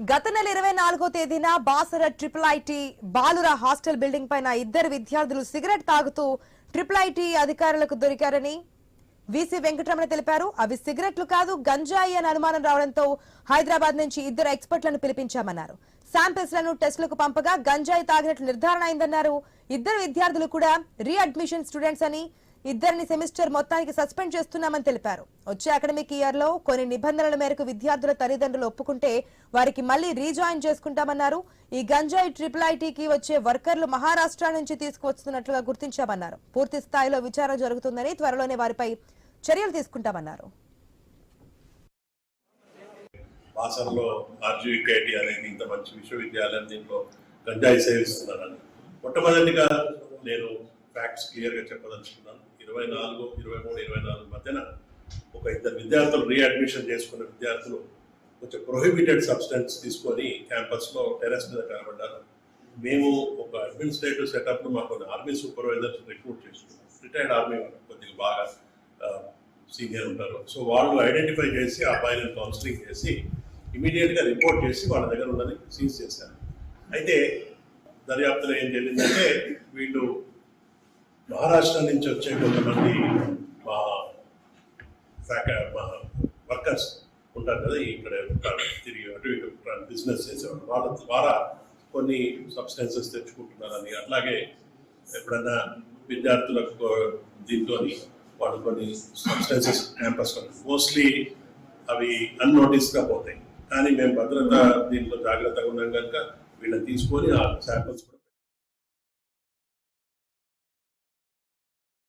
గత నెల ఇరవై నాలుగో తేదీన బాసర ట్రిపుల్ ఐటీ బాలుర హాస్టల్ బిల్డింగ్ పైన ఇద్దరు విద్యార్థులు సిగరెట్ తాగుతూ ట్రిపుల్ ఐటీ అధికారులకు దొరికారని వీసీ వెంకటరమణ తెలిపారు. అవి సిగరెట్లు కాదు గంజాయి అని అనుమానం రావడంతో హైదరాబాద్ నుంచి ఇద్దరు ఎక్స్పర్ట్లను పిలిపించామన్నారు. శాంపిల్స్లను టెస్టులకు పంపగా గంజాయి తాగినట్లు నిర్ధారణ అయిందన్నారు. ఇద్దరు విద్యార్థులు కూడా రీఅడ్మిషన్ స్టూడెంట్స్ అని ఇద్దరిని సెమిస్టర్ మొత్తానికి సస్పెండ్ చేస్తున్నామని తెలిపారు. వచ్చే అకాడమిక్ ఇయర్లో కొన్ని నిబంధనల మేరకు విద్యార్థుల తల్లిదండ్రులు ఒప్పుకుంటే వారికి మళ్ళీ రీజాయిన్ చేసుకుంటామన్నారు. ఈ గంజాయి ట్రిపుల్ ఐటీకి వచ్చే వర్కర్లు మహారాష్ట్ర నుంచి తీసుకువస్తున్నట్లుగా గుర్తించామన్నారు. పూర్తి స్థాయిలో విచారణ జరుగుతుందని త్వరలోనే వారిపై చర్యలు తీసుకుంటామన్నారు. ఆర్జీవికేటి అనేది ఇంత మంచి విశ్వవిద్యాలయం దీంట్లో గంజాయి మొట్టమొదటిగా నేను ఫ్యాక్ట్స్ క్లియర్గా చెప్పదలుచుకున్నాను. ఇరవై నాలుగు ఇరవై మూడు ఇరవై నాలుగు మధ్యన ఒక ఇద్దరు విద్యార్థులు రీఅడ్మిషన్ చేసుకున్న విద్యార్థులు కొంచెం ప్రొహిబిటెడ్ సబ్స్టెన్స్ తీసుకొని క్యాంపస్లో టెరెస్ మీద కనబడ్డారు. మేము ఒక అడ్మినిస్ట్రేటివ్ సెటప్ను మాకు ఆర్మీ సూపర్వైజర్స్ రిక్రూట్ చేసుకున్నాం రిటైర్డ్ ఆర్మీ కొద్దిగా బాగా సీనియర్ ఉంటారు. సో వాళ్ళు ఐడెంటిఫై చేసి ఆ అబ్బాయిని కౌన్సిలింగ్ చేసి ఇమీడియట్గా రిపోర్ట్ చేసి వాళ్ళ దగ్గర ఉన్నది సీజ్ చేశారు. అయితే దర్యాప్తులో ఏం జరిగిందంటే వీళ్ళు మహారాష్ట్ర నుంచి వచ్చే కొంతమంది మా ఫ్యాక మా వర్కర్స్ ఉంటారు కదా ఇక్కడ తిరిగి అటు ఇటు బిజినెస్ చేసేవాళ్ళు. వాళ్ళ ద్వారా కొన్ని సబ్స్టెన్సెస్ తెచ్చుకుంటున్నారని అట్లాగే ఎప్పుడన్నా విద్యార్థులకు దీంతో వాళ్ళు కొన్ని సబ్స్టెన్సెస్ క్యాంపస్లో మోస్ట్లీ అవి అన్నోటీస్గా పోతాయి. కానీ మేము భద్రత దీంట్లో జాగ్రత్తగా ఉన్నాం కనుక వీళ్ళని తీసుకొని ఆ శాంపిల్స్ కూడా